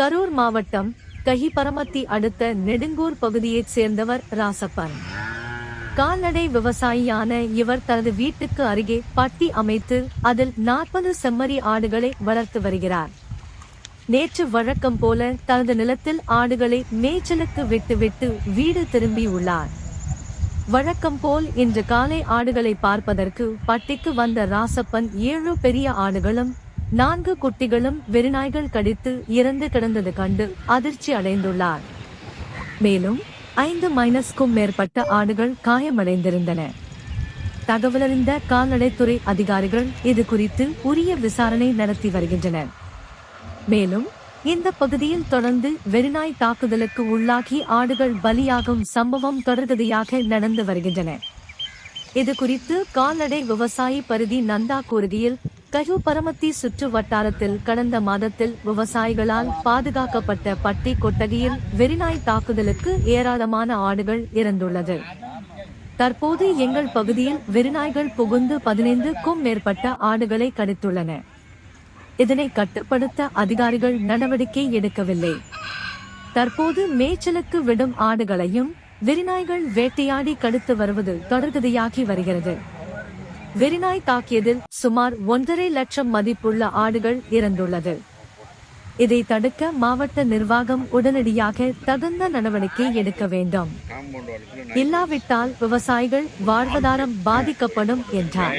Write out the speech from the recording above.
கரூர் மாவட்டம் கஹிபரமத்தி அடுத்த நெடுங்கூர் பகுதியைச் சேர்ந்தவர் ராசப்பன். கால்நடை விவசாயியான இவர் தனது வீட்டுக்கு அருகே பட்டி அமைத்து அதில் நாற்பது செம்மறி ஆடுகளை வளர்த்து வருகிறார். நேற்று வழக்கம் போல தனது நிலத்தில் ஆடுகளை மேய்ச்சலுக்கு விட்டுவிட்டு வீடு திரும்பியுள்ளார் வழக்கம் போல் இன்று காலை ஆடுகளை பார்ப்பதற்கு பட்டிக்கு வந்த ராசப்பன் ஏழு பெரிய ஆடுகளும் நான்கு குட்டிகளும் வெறிநாய்கள் கடித்து இறந்து கிடந்தது கண்டு அதிர்ச்சி அடைந்துள்ளார். மேலும் ஐந்து மைனஸ்க்கும் மேற்பட்ட ஆடுகள் காயமடைந்திருந்தன. தகவலறிந்த கால்நடைத்துறை அதிகாரிகள் இது குறித்து உரிய விசாரணை நடத்தி வருகின்றனர். மேலும் இந்த பகுதியில் தொடர்ந்து வெறிநாய் தாக்குதலுக்கு உள்ளாகி ஆடுகள் பலியாகும் சம்பவம் தொடர்கதையாக நடந்து வருகின்றன. இது குறித்து கால்நடை விவசாயி பரிதி நந்தா கூறுகையில் கஜு பரமத்தி சுற்று வட்டாரத்தில் கடந்த மாதத்தில் விவசாயிகளால் பாதுகாக்கப்பட்ட பட்டி கொட்டகையில் வெறிநாய் தாக்குதலுக்கு ஏராளமான ஆடுகள் இறந்துள்ளது. தற்போது எங்கள் பகுதியில் வெறிநாய்கள் புகுந்து பதினைந்துக்கும் மேற்பட்ட ஆடுகளை கடித்துள்ளன. இதனை கட்டுப்படுத்த அதிகாரிகள் நடவடிக்கை எடுக்கவில்லை. தற்போது மேய்ச்சலுக்கு விடும் ஆடுகளையும் வெறிநாய்கள் வேட்டையாடி கடுத்து வருவது தொடர்கதையாகி வருகிறது. வெறிநாய் தாக்கியதில் சுமார் ஒன்றரை லட்சம் மதிப்புள்ள ஆடுகள் இறந்துள்ளது. இதை தடுக்க மாவட்ட நிர்வாகம் உடனடியாக தகுந்த நடவடிக்கை எடுக்க வேண்டும். இல்லாவிட்டால் விவசாயிகள் வாழ்வாதாரம் பாதிக்கப்படும் என்றார்.